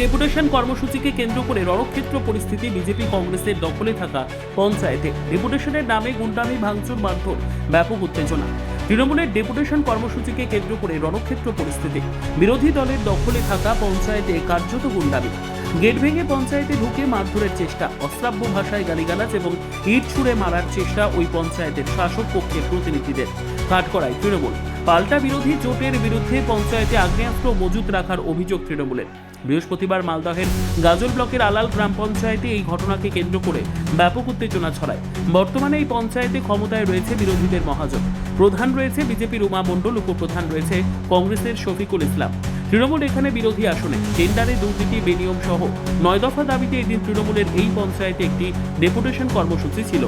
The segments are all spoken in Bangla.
ডেপুটেশন কর্মসূচিকে কেন্দ্র করে রণক্ষেত্র পরিস্থিতি বিজেপি কংগ্রেসের দখলে থাকা পঞ্চায়েতে। ডেপুটেশনের নামে গুন্ডামি, ভাঙচুর, মারধর, ব্যাপক উত্তেজনা। তৃণমূলের ডেপুটেশন কর্মসূচিকে কেন্দ্র করে রণক্ষেত্র পরিস্থিতি। বিরোধী দলের দখলে থাকা পঞ্চায়েতে কার্যত গুন্ডামি। গেট ভেঙে পঞ্চায়েতে ঢুকে মারধরের চেষ্টা, অশ্রাব্য ভাষায় গালিগালাজ এবং ইট ছুঁড়ে মারার চেষ্টা ওই পঞ্চায়েতের শাসক পক্ষের প্রতিনিধিদের। কাঠকড়ায় তৃণমূল। পাল্টা বিরোধী জোটের বিরুদ্ধে পঞ্চায়েতে আগ্নেয়াস্ত্র মজুত রাখার অভিযোগ তৃণমূলের। বৃহস্পতিবার মালদহের গাজল ব্লকের আলাল গ্রাম পঞ্চায়েতে এই ঘটনাকে কেন্দ্র করে ব্যাপক উত্তেজনা ছড়ায়। বর্তমানে এই পঞ্চায়েতে ক্ষমতায় রয়েছে বিরোধীদের মহাজন। প্রধান রয়েছে বিজেপির উমা মণ্ডল, উপপ্রধান রয়েছে কংগ্রেসের শফিকুল ইসলাম। তৃণমূল এখানে বিরোধী আসনে, টেন্ডারে দুর্নীতি, বেনিয়ম সহ নয় দফা দাবিতে এদিন তৃণমূলের এই পঞ্চায়েতে একটি ডেপুটেশন কর্মসূচি ছিল।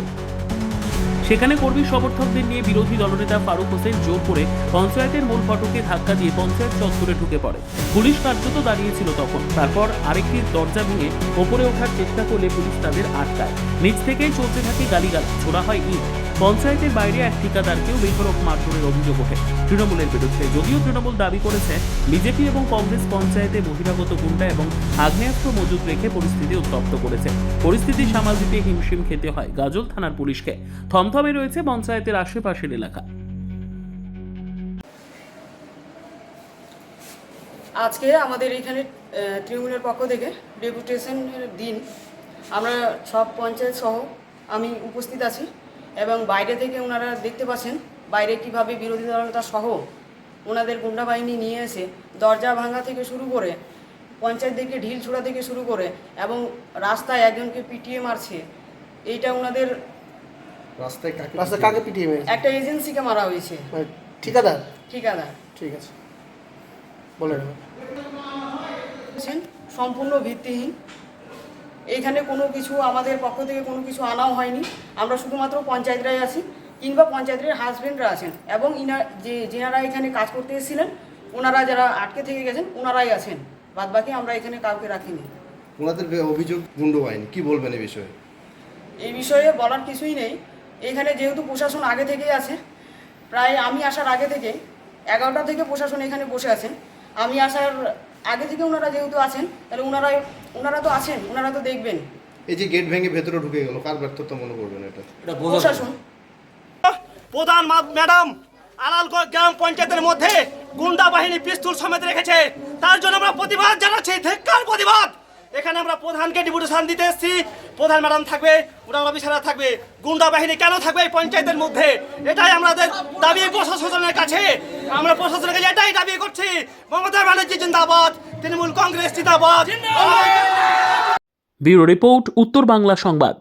সেখানে কর্মী সমর্থকদের নিয়ে বিরোধী দলনেতা ফারুক হোসেন জোর করে পঞ্চায়েতের মূল ফটকে ধাক্কা দিয়ে পঞ্চায়েত চত্বরে ঢুকে পড়ে। পুলিশ কার্যত দাঁড়িয়েছিল তখন। তারপর আরেকটি দরজা ভেঙে ওপরে ওঠার চেষ্টা করলে পুলিশ তাদের আটকায়। নিচ থেকেই চলতে থাকে গালিগাল ছোড়া হয় ইট। পঞ্চায়েতের বাইরে এক ঠিকাদারকেও বেধরক মারধরের অভিযোগ ওঠে। তৃণমূলের বিরুদ্ধে যদিও তৃণমূল দাবি করেছে, বিজেপি এবং কংগ্রেস পঞ্চায়েতে বহিরাগত গুন্ডা এবং আগ্নেয়াস্ত্র মজুত রেখে পরিস্থিতি উত্তপ্ত করেছে। পরিস্থিতি সামাল দিতে হিমশিম খেতে হয় গাজল থানার পুলিশকে। থমথমে রয়েছে পঞ্চায়েতের আশেপাশের এলাকা। আজকে আমাদের এখানে তৃণমূলের পক্ষ থেকে ডেপুটেশনের দিন। আমরা সব পঞ্চায়েত সহ আমি উপস্থিত আছি। এবং বাইরে থেকে ওনারা দেখতে পাচ্ছেন বাইরে কীভাবে বিরোধী দলনেতা সহ ওনাদের গুন্ডা বাহিনী নিয়ে এসে দরজা ভাঙা থেকে শুরু করে পঞ্চায়েত থেকে ঢিল ছোড়া থেকে শুরু করে এবং রাস্তায় একজনকে পিটিয়ে মারছে এইটা ওনাদের রাস্তায় কাকে কাকে পিটিয়ে মেরেছে? একটা এজেন্সিকে মারা হয়েছে। মানে ঠিকাদার? ঠিকাদার। ঠিক আছে। বলে সম্পূর্ণ ভিত্তিহীন। এখানে কোনো কিছু আমাদের পক্ষ থেকে কোনো কিছু আনাও হয়নি। আমরা শুধুমাত্র পঞ্চায়েতরাই আছি কিংবা পঞ্চায়েতের হাজবেন্ডরা আছেন এবং ইনা যে যেনারা এখানে কাজ করতে এসেছিলেন ওনারা যারা আটকে থেকে গেছেন ওনারাই আছেন। বাদ বাকি আমরা এখানে কাউকে রাখিনি। ওনাদের অভিযোগ গুন্ড বাহিনী কি বলবেন এই বিষয়ে? এই বিষয়ে বলার কিছুই নেই। এখানে যেহেতু প্রশাসন আগে থেকেই আছে প্রায় আমি আসার আগে থেকে এগারোটা থেকে প্রশাসন এখানে বসে আছেন আমি আসার আগে থেকে ওনারা যেহেতু আছেন তাহলে ওনারা ওনারা তো আছেন ওনারা তো দেখবেন। এই যে গেট ভেঙে ভেতরে ঢুকে গেল কার ব্যর্থতা মনে করবেন এটা? এটা প্রশাসন। প্রধান ম্যাডাম আলালগড় গ্রাম পঞ্চায়েতের মধ্যে গুন্ডা বাহিনী পিস্তুল সমেত রেখেছে। তার জন্য আমরা প্রতিবাদ জানাচ্ছি ধিক্কার প্রতিবাদ। এখানে আমরা প্রধানকে ডিপুটেশন দিতে এসেছি। প্রধান ম্যাডাম থাকবে প্রধান অফিসাররা থাকবে। গুন্ডা বাহিনী কেন থাকবে এই পঞ্চায়েতের মধ্যে? এটাই আমাদের দাবি প্রশাসনের কাছে। আমরা প্রশাসনের কাছে এটাই দাবি করছি, মমতা ব্যানার্জি জিন্দাবাদ, তৃণমূল কংগ্রেস জিন্দাবাদ। ব্যুরো রিপোর্ট, উত্তর বাংলা সংবাদ।